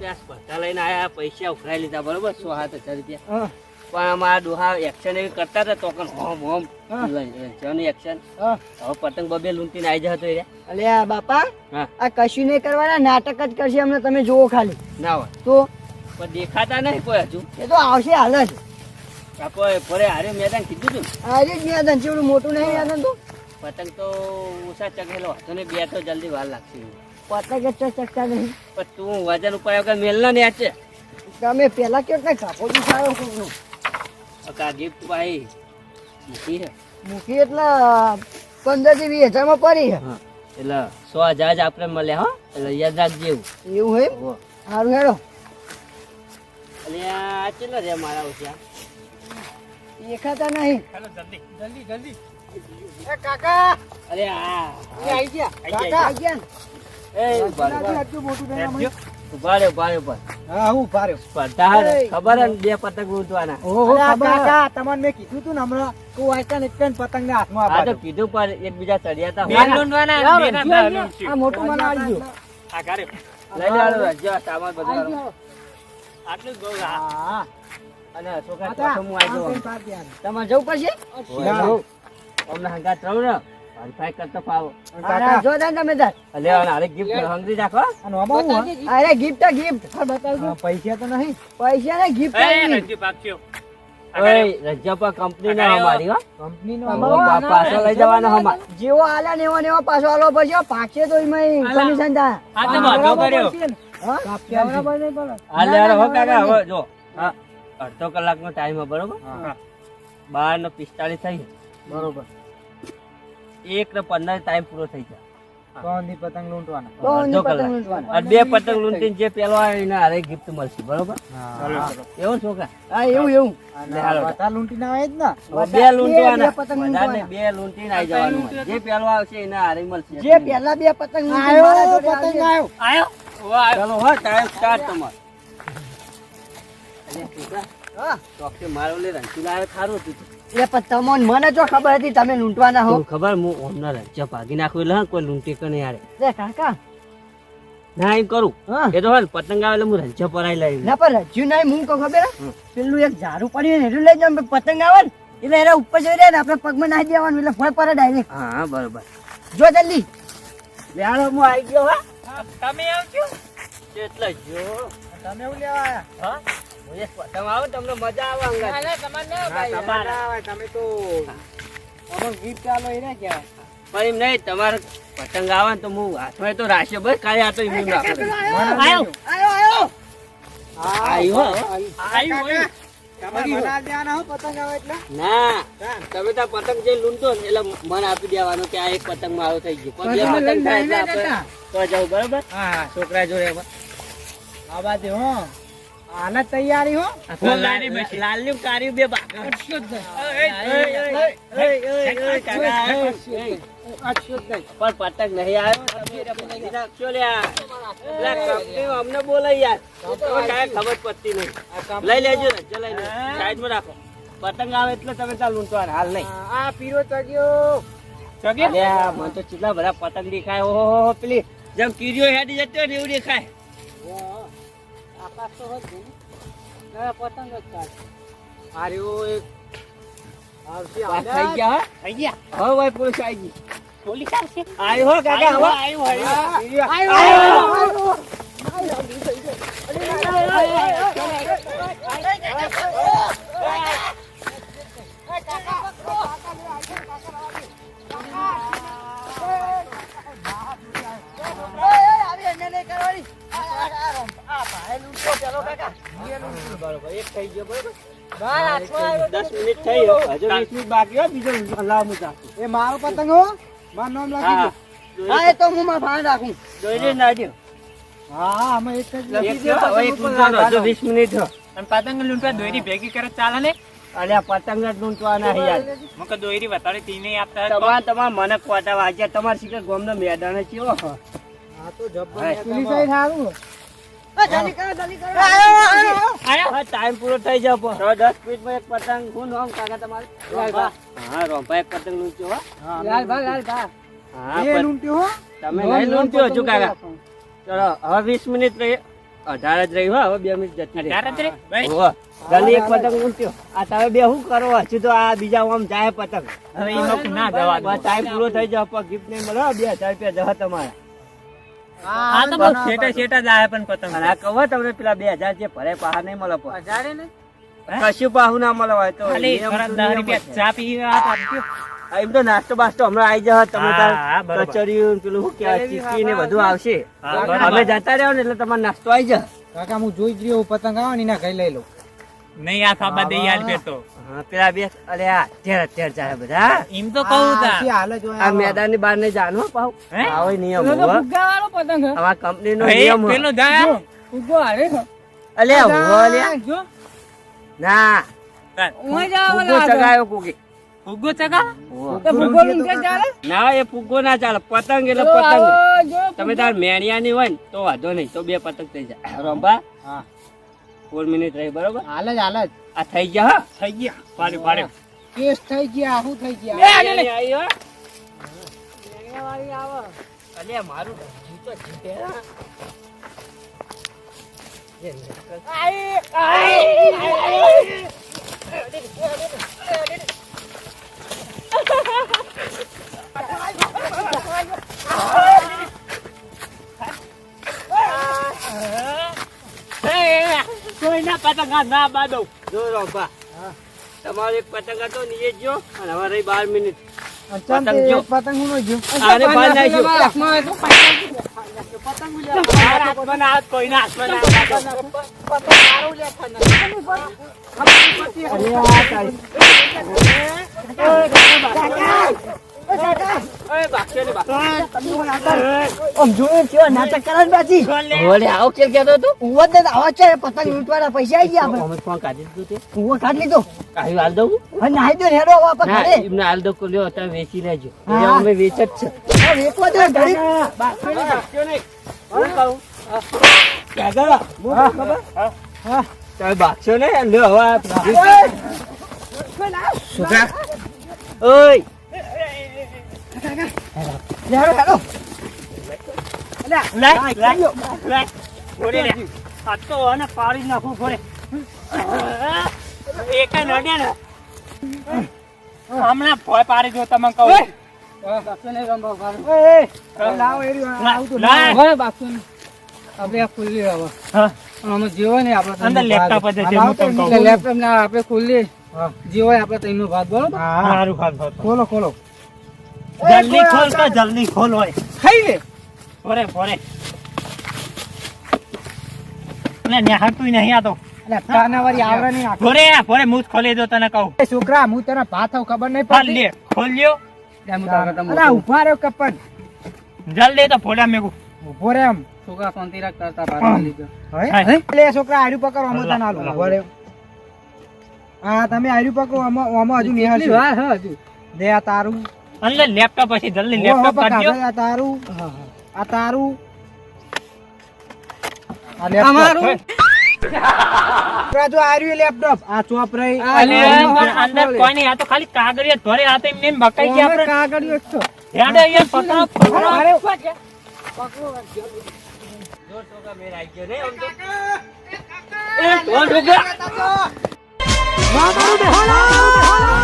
રૂપિયા સ્પર્ધા લઈને આયા પૈસા ઉઘરાઈ લીધા બરોબર? સો સાત હજાર રૂપિયા. પણ અમારા ડોહા એક્શન એવી કરતા હતા તો હોમ હોમ. એક્શન હવે પતંગ બબે લૂંટીને આવી જતો એ અલ્યા બાપા આ કશું નહીં કરવાના નાટક જ કરશે અમને તમે જોવો ખાલી. ના હોય. તો? પણ દેખાતા નહીં કોઈ હજુ. એ તો આવશે હાલ જ. કોઈ ફરે હારે મેદાન કીધું તું આજે જ મેદાન છે મોટું નહીં મેદાન તો? પતંગ તો ઓછા ચગેલો હતો ને બે તો જલ્દી વાર લાગશે. પતંગ જ ચકચકતા નહીં. પણ તું વજન ઉપર વગર મેલ ને છે તમે પેલા કેવું કઈ કાપો જ સારો ગિફ્ટ ભાઈ મૂકી છે મૂકી એટલે પંદરથી વીસ હજારમાં પડી હા. એટલે સો હજાર જ આપણે મળ્યા હો? એટલે યાદ રાખજે એવું. એવું હે. સારું હેડો. એટલે આ કેટલા રે મારા ઓછા દેખાતા નહીં. જલ્દી. જલ્દી એ કાકા અરે આ આઈ ગયા. કાકા આઈ ગયા. એ ઊભા રહો, ઊભા રહો. આટલું મોટું થઈને અમે- ઊભા રહો, ઊભા રહો, ઊભા રહો. હા હું ને, એ. ખબર બે પતંગ લૂંટવાના ઓહો કાકા તમને મેં કીધું તું ને હમણાં તું આઈકન એકન પતંગ ને હાથમાં આ તો કીધું પણ એકબીજા ચડિયા હતા બેન રજ્યો આપણે અહીંયા. આ મોટું મને આલજો. આ ઘરે લઈ લેવાનું રાજ્ય સામાન બધું. ગયો. આટલું જ બહુ હા અને છોકરા હું આવી આવી? તમારે જવું પડશે અમને હંગાત રહું ને હરીફાઈ કરતો ફાવો જો દાન તમે તાર. એટલે હવે હારે gift રાખો અને આમાં હું હા? અરે ગિફ્ટ ગિફ્ટ બતાવજો. પૈસા તો નહીં. પૈસા ને ગિફ્ટ ઓય, રજ્જા કંપની ના અમારી હો. કંપની નો પાછો લઈ જવાનો અમાર. જેવો આલે ને એવો ને એવો પાછો આલો પછી પાકશે તો એમાં કમિશન આ તો વાંધો કર્યો. હા? હો કાકા હવે જો. હા અડધો કલાકનો ટાઈમ હે બરોબર? હા. બાર નો પિસ્તાળીસ થઈ બરોબર. એક ને પંદર ટાઈમ પૂરો થઈ જાય. પતંગ લૂંટવાના. તો અડધો ની કલાક. પતંગ લૂંટવાના. અને બે પતંગ લૂંટીને જે પેલો આવે એને હારે ગિફ્ટ મળશે બરોબર? એવું છોકરા હા એવું એવું. અને હાલો. બધા લૂંટીને આવે જ ને. બે લૂંટવાના. બે પતંગ બધાને લૂંટવાના. બે લૂંટીને આવી જવાનું જે પેલો આવશે એને હારે મળશે. જે પહેલા બે પતંગ લૂંટી મારા આયો જોડે પતંગ આવશે. આયો ચાલો હા ટાઈમ સ્ટાર્ટ તમારો. છોકરા ચોકથી મારો લે ખારું હતું. એ પણ તમને મને જો ખબર હતી તમે લૂંટવાના હો. ખબર હું ઓમના ભાગી નાખું એટલે હા, કોઈ લૂંટી કે નહીં કાકા. ના એમ કરું. હા. એ તો પતંગ આવે એટલે હું રંચા પરાઈ લઈ ના પણ રજ્યું નહીં હું કહું ખબર પેલું એક ઝાડુ પડ્યું ને એટલું લઈ જાવ પતંગ આવે ને એટલે એના ઉપર જોઈ રહ્યા ને આપણે પગમાં નાખી દેવાનું એટલે ફળ પર ડાયરેક્ટ હા હા બરોબર. જો જલ્દી. લે હું આવી ગયો હા. તમે આવજો એટલે જો તમે એવું લેવા આયા હા? આવે તમને મજા આવે અંગાત. તમે તો અમુક gift આલો એને કહેવાય. પણ એમ નહીં તમારે પતંગ આવે તો હું હાથમાં તો રાખ્યો. બસ કાલે આ તો એમ એમ રાખો. આયો. આયો આયો. આવ્યો હો. આવ્યું હોય. તમારે બનાવી દેવાના હો પતંગ આવે એટલે? ના તમે તો પતંગ જે લૂંટો ને એટલે મન આપી દેવાનું કે આ એક પતંગ મારો થઈ ગયો. પણ પતંગ થાય તો જવું બરોબર? હા હા. છોકરા જોડે હવે. આ બાજુ હો. આના તૈયારી હો આ તો લાલ- લાલ્યું કાર્યું બે. પણ પતંગ નહીં આવ્યો. અમને બોલે યાર ખબર પડતી નહીં લઈ લેજો ને ચલો લઈ લેજો. સાઈડમાં રાખો પતંગ આવે એટલે તમે ત્યાં લૂંટવાના હાલ નહીં આ પીરો ચગ્યો ચગ્યો અલ્યા, મને તો કેટલા બધા પતંગ દેખાય ઓહો પેલી જેમ કીરીઓ હેડી જતો ને એવું દેખાય આકાશ તો હોત ને. ના, પતંગ જ કાઢ. આર્યો એક આવશે. થઈ ગયા હો? થઈ ગયા? હવે ભાઈ પોલીસ આવી ગઈ. પોલીસ આવશે? આવ્યો હો? કાકા હવે આવ્યો. આવ્યો. આયો બરોબર એક થઈ ગયો બરોબર? દસ મિનિટ થઈ હજુ વીસ મિનિટ બાકી હો બીજો લાવ એ મારો પતંગ હો મારું નામ લખી દો. હા એ તો હું માં ભાન રાખું. દોરી નાખ્યો. હા હા અમે એક જ લખી દો થયો, હવે એક લૂંટવાનો, હજુ વીસ મિનિટ અને પતંગ લૂંટવા દોરી ભેગી કરે ચાલે ને? અરે પતંગ જ લૂંટવાના યાર. મકે દોરી વતાડે તી નહીં આપતા. તમારે તમાર મને કોટા વાગ્યા તમારે શીખર ગોમનો મેદાન છે હો. હા તો જબ્બર હા. પેલી સાઈડ વીસ મિનિટ રહી અઢાર જ રહી બે મિનિટ જતી એક પતંગ ઉડ્યો આ તમે બે શું કરો હજુ તો આ બીજા જાય પતંગ હવે ના જવા ટાઈમ પૂરો થઈ જાવ ગિફ્ટ નહીં મળે બે હજાર રૂપિયા જવા તમારા આ તો બહુ છેટા છેટા જ પણ પતંગ. આ તમને પેલા બે હજાર જે ભરે પાહા નહીં મળે પણ. હજારે ને કશું પાહું ના મળે હોય તો ખાલી રૂપિયા ચા આપજો. એમ નાસ્તો બાસ્તો હમણાં આવી જશે તમે હા, તાર હા. કચરિયું પેલું શું કહેવાય ચીક્કી ને બધું આવશે. હા, અમે જતા રહ્યો ને એટલે તમારો નાસ્તો આવી જશે. કાકા હું જોઈ જ રહ્યો પતંગ આવે ને એના કઈ લઈ લઉં. નહીં આ ખાબા દઈ હાલ ફેર પેલા બે અરે આ અત્યારે અત્યારે ચાલે બધા. એમ તો કહું તા. આ મેદાનની બહાર નહીં જાણો પાહુ. આવો નિયમ હોવે. પતંગ આવા કંપની નો નિયમ પેલો જાય ઉગો હારે અલે ઉગો અલે. જો. ના. જાવ ચગાયો કોકી. ફુગ્ગો ચગા? ચાલે? ના એ ફુગ્ગો ના ચાલે. પતંગ એટલે પતંગ. તમે તાર મેણિયા ની હોય ને તો વાંધો નહીં. તો બે પતંગ થઈ જાય. રંભા હા. ફોર મિનિટ રહી બરોબર? હાલ જ હાલ જ. આ થઈ ગયા હા? થઈ ગયા. પાડ્યો પાડ્યો કેસ થઈ ગયા શું થઈ ગયા. મેણિયાની આવી હો. વાળી આવો અલ્યા મારું હજુ તો આઈ આઈ કોઈના પતંગ ના બાદો જો રંભા તમારો એક પતંગ હતો ને એ જો અને હવે રહી બાર મિનિટ પતંગ જો. પતંગ હું નો જો આને બાર નાખ્યો મારા પતંગ કોઈના હાથમાં હાથ. બાક્યો ને જ છે પતંગ લૂંટવાના પૈસા આવી વેચી લેજો. અમે વેચ જ છે? બાકશો ને લ્યો હવે છોકરા ઓય. પાડી જ નાખું ઘોડે. એકે નડે ને. હમણાં ભય પાડી જો તમે કહો લાવો એરી આવું તો લા. આપણે આ ખુલ્લી જીવો આપડે આમાં જે હોય આપણે અંદર લેપટોપ જ છે, હું તમને કહું. લેપટોપ ના આપણે ખુલ્લી જે હોય આપણે ત્રણનો ભાગ બરોબર સારું ખાધું, ખાધું. ખોલો ખોલો જલ્દી ખોલ તો જલ્દી ખોલ હોય. ખાઈ લે. ભોરે ભોરે અને નેહાતું નહીં આ તો. નહીં આખો. ભોરે ભોરે મૂછ ખોલી દો તને કહું. છોકરા હું તને ભાત ખબર નહીં પડતી. લે ખોલ્યો અલા ઊભા રહ્યો કપન જલ્દી તો ફોડા મેગું ઊભો રે એમ છોકરા શાંતિ રાખ કરતા હા. હે? છોકરા આર્યું પકડો આમાં તને આલું ઊભો રે હા તમે આર્યું પકડો આમાં આમાં હજુ નિહાળ હજુ. દે આ તારું. અંદર લેપટોપ હશે જલ્દી લેપટોપ કાઢજો. આ તારું? આ તારું? આ લેપટોપ અમારું. જો આર્યું લેપટોપ આ ચોપ રહી. અને અંદર કોઈ નહીં આ તો ખાલી કાગળિયા જ ભરે આ તો એમને એમ બકાઈ ગયા આપણે કાગળિયો જ છો. યાડે અહીંયા પકડો પકડો. અરે, જો ટોકા મેળ આવી ગયો રે આમ તો. એ, ધોળ છોકરા. બેહો.